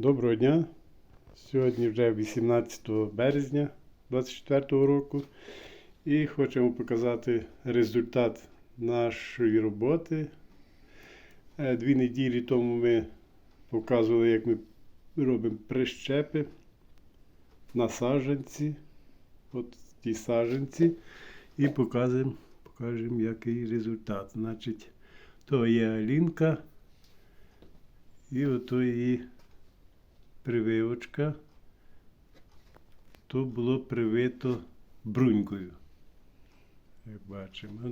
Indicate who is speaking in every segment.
Speaker 1: Доброго дня. Сьогодні вже 18 березня 2024 року. І хочемо показати результат нашої роботи. Е, Дві неділі тому ми показували, як ми робимо прищепи на саджанці. От ті саджанці. І показуємо, покажемо, який результат. Значить, то є Алінка. І ото її прививочка. То було привито брунькою. Як бачимо,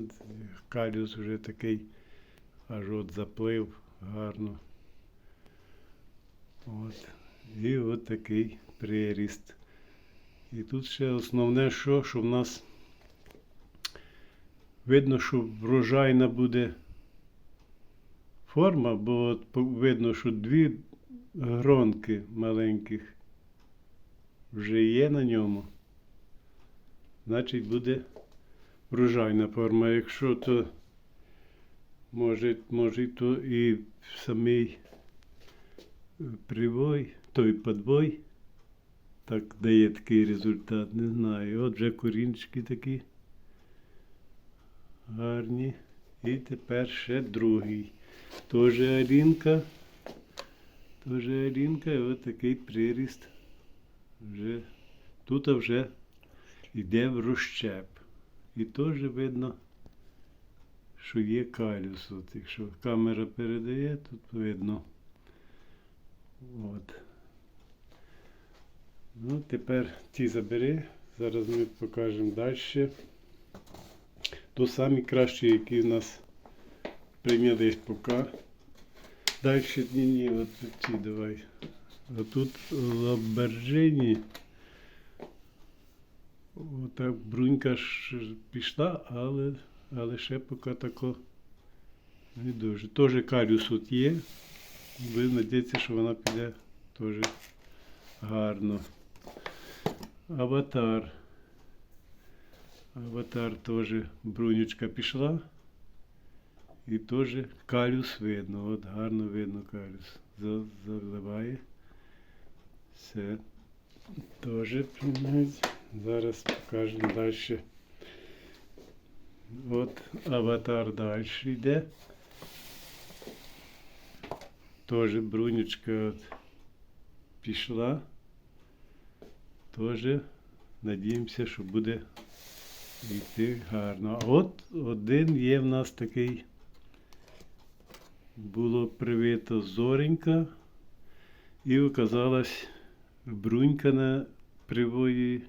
Speaker 1: каліус вже такий аж от заплив гарно. От. І от такий приріст. І тут ще основне, що, що в нас видно, що врожайна буде форма, бо от видно, що дві гронки маленьких вже є на ньому. Значить, буде врожайна форма. Якщо то може, може то і самий е, привой, той подвой, так дає такий результат, не знаю. От вже корінчики такі гарні. І тепер ще другий. Тоже Алінка. Тоже Алінка, і от такий приріст. Вже, тут вже йде в розщеп. І теж видно, що є калюс. От, якщо камера передає, тут видно. От. Ну, тепер ті забери. Зараз ми покажемо далі. То самі кращі, які в нас прийнялись поки. Далі ні, ні, от ці давай. А тут лаберджині. Отак брунька ж пішла, але, але ще поки тако не дуже. Теж калюс тут є. Ви надієтеся, що вона піде теж гарно. Аватар. Аватар теж брунючка пішла. І теж калюс видно. От гарно видно калюс. Заливає. Все. Теж. Зараз покажемо далі. От аватар далі йде. Теж брунючка от пішла. Теж надіємося, що буде йти гарно. А от один є в нас такий. Було привито зоренька, і оказалась брунька на привої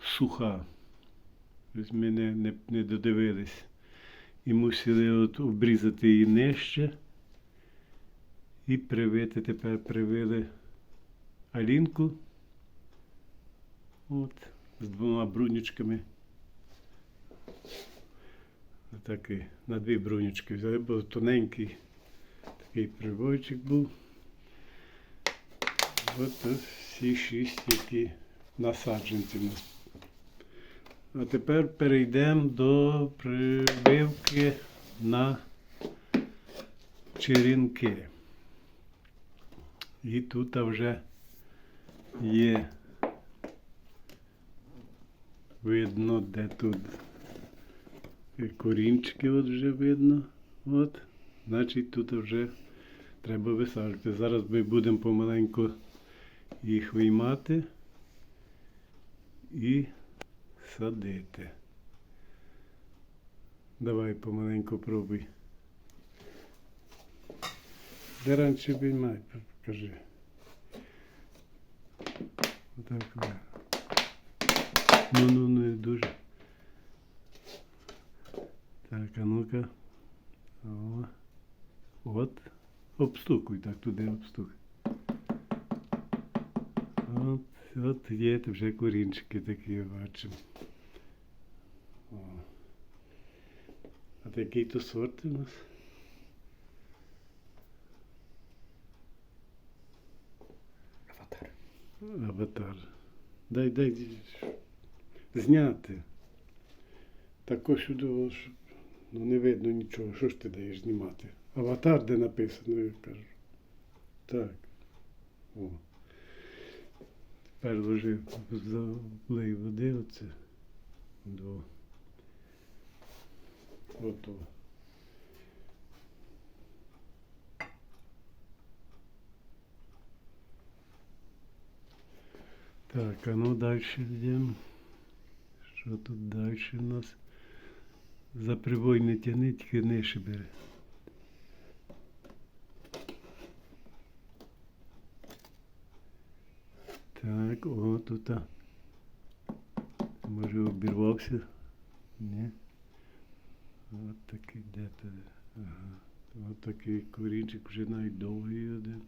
Speaker 1: суха. Ось ми не, не, не додивились. І мусили от обрізати її нижче. І привити тепер привили Алінку. От, з двома брунючками. Такий, на дві брунючки взяли, бо тоненький такий прибойчик був. От тут всі шість, які насадженці в нас. А тепер перейдемо до прививки на черенки. І тут вже є видно, де тут корінчики от вже видно. От. Значить тут вже треба висаджувати. Зараз ми будемо помаленьку їх виймати і садити. Давай помаленьку пробуй. Де раніше виймай, покажи. Отак. Ну, ну, не дуже. Так, а ну-ка. О. От. Обстукуй, так, туди обстукуй. От, от є вже корінчики такі бачимо. О. А такий то сорт у нас.
Speaker 2: Аватар.
Speaker 1: Аватар. Дай, дай зняти. Також щоб ну, не видно нічого. Що ж ти даєш знімати? Аватар, де написано, я кажу. Так. О. Тепер ложи залий води оце. До. Ото. Так, а ну далі йдемо. Що тут далі у нас? За прибой не тяни, тільки нижче бери. Так, о, тут. Може обірвався? Ні. От такий де то. Ага. От такий корінчик вже навіть довгий один.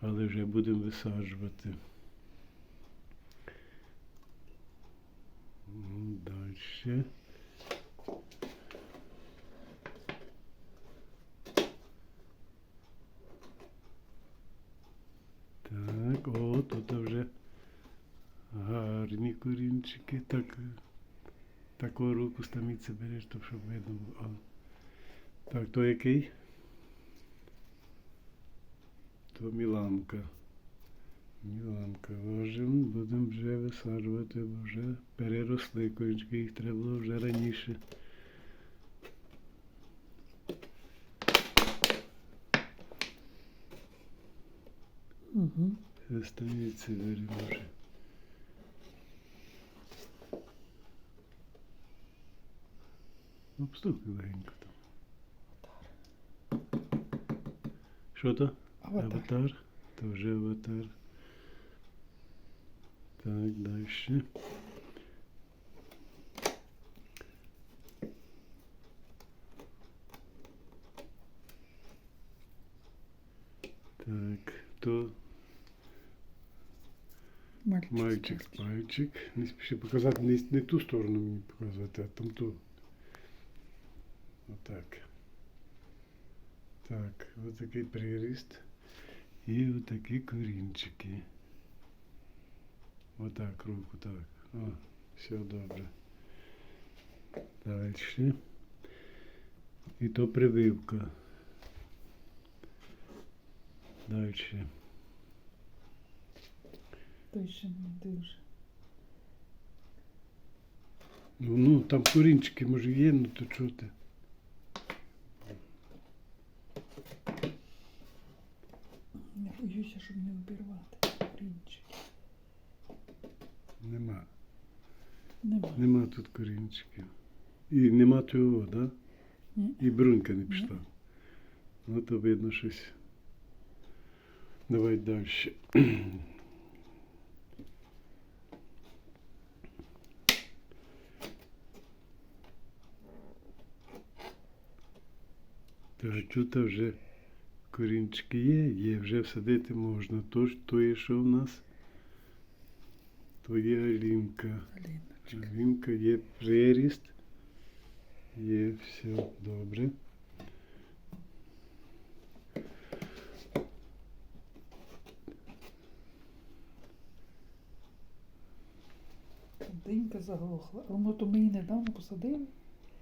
Speaker 1: Але вже будемо висаджувати. Далі. Так, о, тут вже гарні корінчики. Так, таку руку стаміться береш, то щоб видно було. Так, то який? То Міланка. Міланка. Ложимо, будемо вже висаджувати, бо вже переросли корінчики, їх треба було вже раніше.
Speaker 2: Угу.
Speaker 1: Останеться беремо вже. Обстукай легенько там. Що то?
Speaker 2: Аватар.
Speaker 1: Аватар. То вже аватар. Так, далі.
Speaker 2: Мальчик.
Speaker 1: мальчик. Не спіши показати, не, не ту сторону мені показувати, а там ту. Отак. Так, ось такий приріст. І отакі корінчики. Отак, руку, так. О, все добре. Далі. І то прививка. Далі.
Speaker 2: Той ще не дуже.
Speaker 1: Ну, ну там корінчики, може, є, ну то чого ти?
Speaker 2: Я боюся, щоб не обірвати. Корінчики.
Speaker 1: Нема.
Speaker 2: Нема.
Speaker 1: Нема тут корінчиків. І нема того, да?
Speaker 2: Ні.
Speaker 1: І брунька не пішла. Ну то видно щось. Давай далі. Так, тут вже корінчики є, є, вже всадити можна. То, ж- то є що в нас? То є алінка.
Speaker 2: Аліночка.
Speaker 1: Є приріст. Є все добре.
Speaker 2: Динька заглохла. Воно то ми її недавно посадили.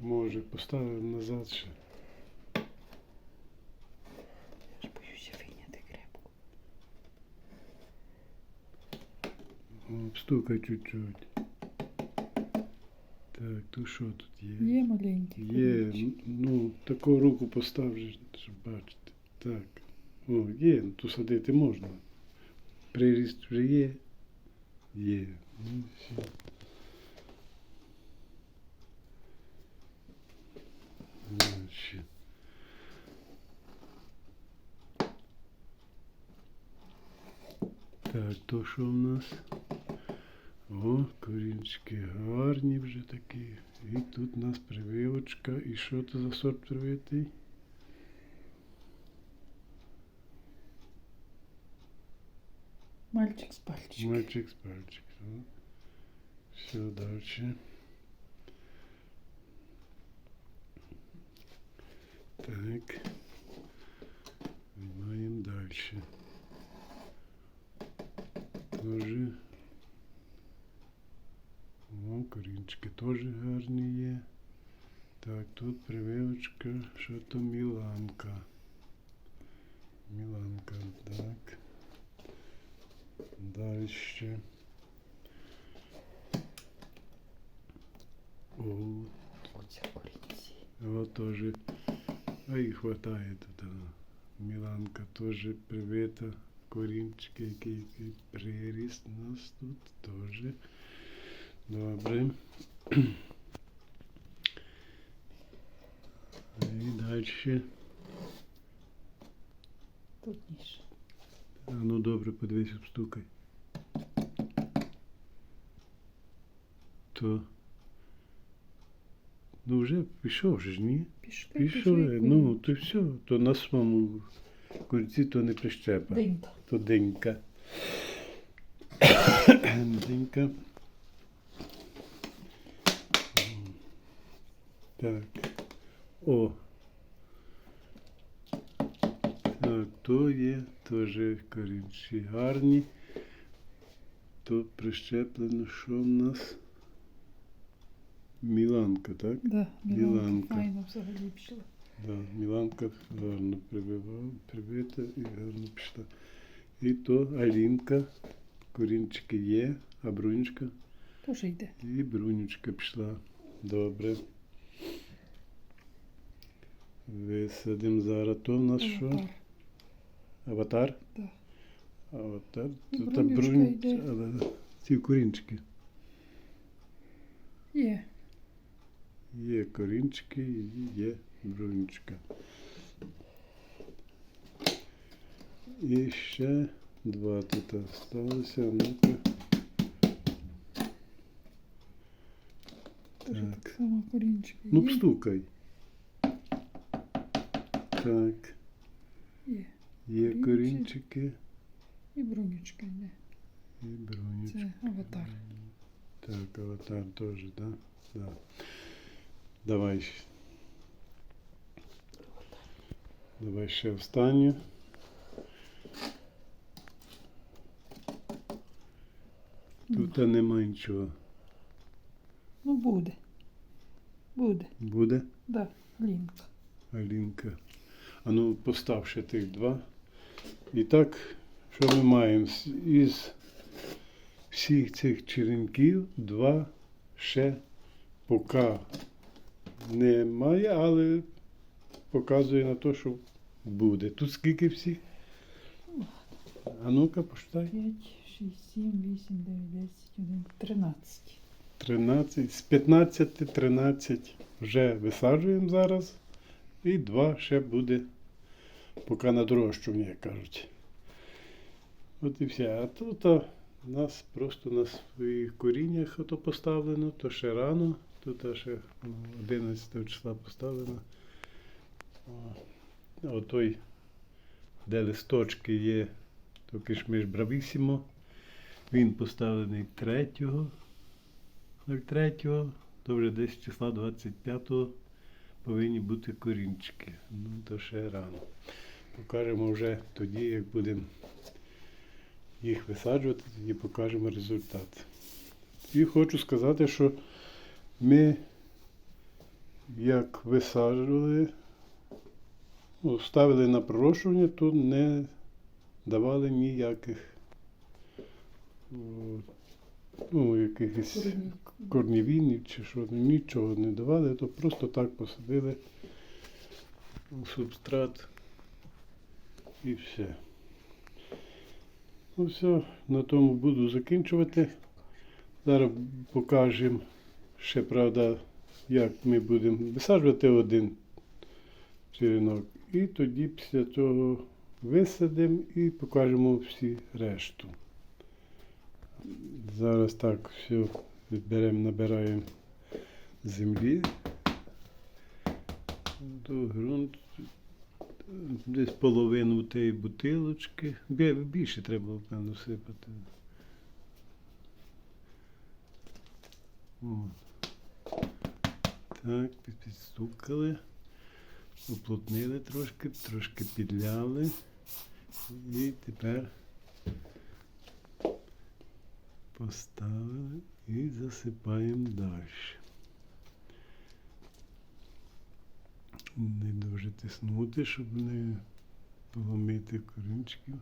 Speaker 1: Може, поставимо назад ще. Обстукай чуть-чуть. Так, то що тут є?
Speaker 2: Є маленький.
Speaker 1: Є,
Speaker 2: корінчик.
Speaker 1: ну, таку руку постав, же, щоб бачити. Так. О, є, ну, то садити можна. Приріст вже є. Є. Ну, все. Дальше. Так, то що в нас? О, корінчики гарні вже такі. І тут у нас прививочка. І що це за сорт привитий?
Speaker 2: Мальчик з пальчиком.
Speaker 1: Мальчик з пальчик. О. Все дальше. Так. Знімаємо далі. Тоже. О, корінчики теж гарні є. Так, тут прививочка, що то Міланка. Міланка, так. Далі. О. Вот тоже. А і хватає тут. Міланка теж привита. Корінчики, який, приріст у нас тут теж. Добре. І далі.
Speaker 2: Тут ніж.
Speaker 1: А ну добре, подивись, обстукай. То. Ну вже пішов же ж, ні?
Speaker 2: Пішли,
Speaker 1: Пішов,
Speaker 2: пішли,
Speaker 1: ну, то все, то на самому курці то не прищепа,
Speaker 2: Динька.
Speaker 1: то денька. денька. Так. О. Так, то є теж корінчі гарні. То прищеплено, що в нас? Міланка, так?
Speaker 2: Да,
Speaker 1: Міланка.
Speaker 2: Міланка. Файно взагалі пішла.
Speaker 1: Да, Міланка гарно прибивала, прибита і гарно пішла. І то Алінка, корінчики є, а брунечка
Speaker 2: Теж йде.
Speaker 1: і брунечка пішла. Добре. Висадимо зараз. То в нас що?
Speaker 2: Аватар.
Speaker 1: Аватар?
Speaker 2: Да.
Speaker 1: Аватар. Тут та брунь, але ці корінчики.
Speaker 2: Є.
Speaker 1: Є корінчики і є брунечка. І ще два тут залишилося. Ну-ка. Так.
Speaker 2: так само корінчики.
Speaker 1: Ну,
Speaker 2: є.
Speaker 1: Так,
Speaker 2: Є.
Speaker 1: є
Speaker 2: Корінчик.
Speaker 1: корінчики
Speaker 2: І брунючка йде.
Speaker 1: і брунечка.
Speaker 2: Це аватар.
Speaker 1: Так, аватар теж, да? Да. Давай. Давай ще останню. Тут нема нічого.
Speaker 2: Ну буде. Буде.
Speaker 1: Буде
Speaker 2: Да, лінка.
Speaker 1: Алінка. А ну, постав ще тих два. І так, що ми маємо? Із всіх цих черенків два ще поки немає, але показує на те, що буде. Тут скільки всіх? А ну-ка, посчитай.
Speaker 2: 5, 6, 7, 8, 9, 10, 11, 13.
Speaker 1: 13, з 15, 13 вже висаджуємо зараз. І два ще буде поки на дорожчому, як кажуть. От і все. А тут а, нас просто на своїх коріннях ото поставлено, то ще рано. Тут а, ще ну, 11 числа поставлено. О, Отой, де листочки є, то кишмиш бравісімо. Він поставлений 3 03, то вже десь числа 25-го повинні бути корінчики. Ну, то ще рано. Покажемо вже тоді, як будемо їх висаджувати, тоді покажемо результат. І хочу сказати, що ми, як висаджували, ну, ставили на пророщування, то не давали ніяких о, ну, якихось корнівінів чи що, нічого не давали, то просто так посадили у субстрат і все. Ну все, на тому буду закінчувати. Зараз покажемо ще, правда, як ми будемо висаджувати один черенок. І тоді після того висадимо і покажемо всі решту. Зараз так все відберемо, набираємо землі до ґрунт. Десь половину тієї бутилочки. Більше треба, певно, всипати. О. Так, підстукали, уплотнили трошки, трошки підляли. І тепер Поставили і засипаємо далі. Не дуже тиснути, щоб не поломити корінчиків.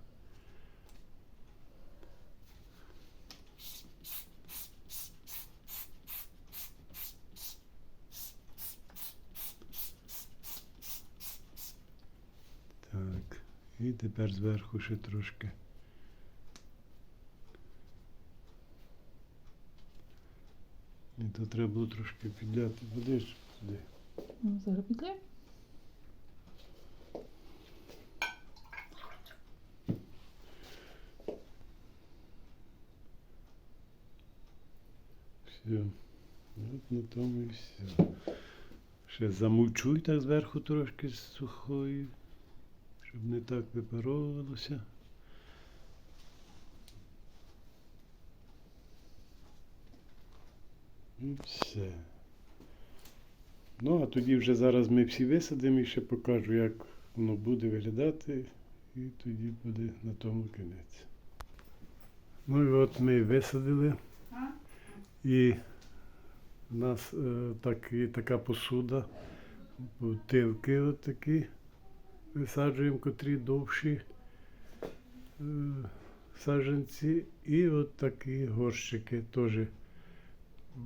Speaker 1: Так, і тепер зверху ще трошки. І то треба було трошки підняти. Подивись сюди.
Speaker 2: Ну, зараз піде.
Speaker 1: Все. От на тому і все. Ще замульчуй так зверху трошки з сухою, щоб не так випаровувалося. І все. Ну, а тоді вже зараз ми всі висадимо і ще покажу, як воно буде виглядати, і тоді буде на тому кінець. Ну і от ми висадили. І у нас е, так, є така посуда, бутилки от такі висаджуємо, котрі довші е, саджанці. І от такі горщики теж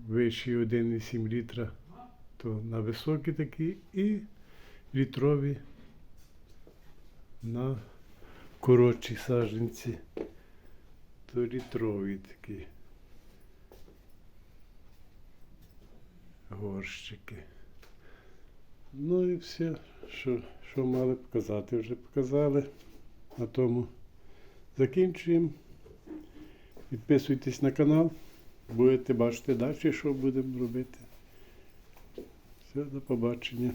Speaker 1: вищі 1,7 літра, то на високі такі і літрові на коротші саджанці, то літрові такі. горщики. Ну і все, що, що мали показати, вже показали. На тому закінчуємо. Підписуйтесь на канал, будете бачити далі, що будемо робити. Все, до побачення.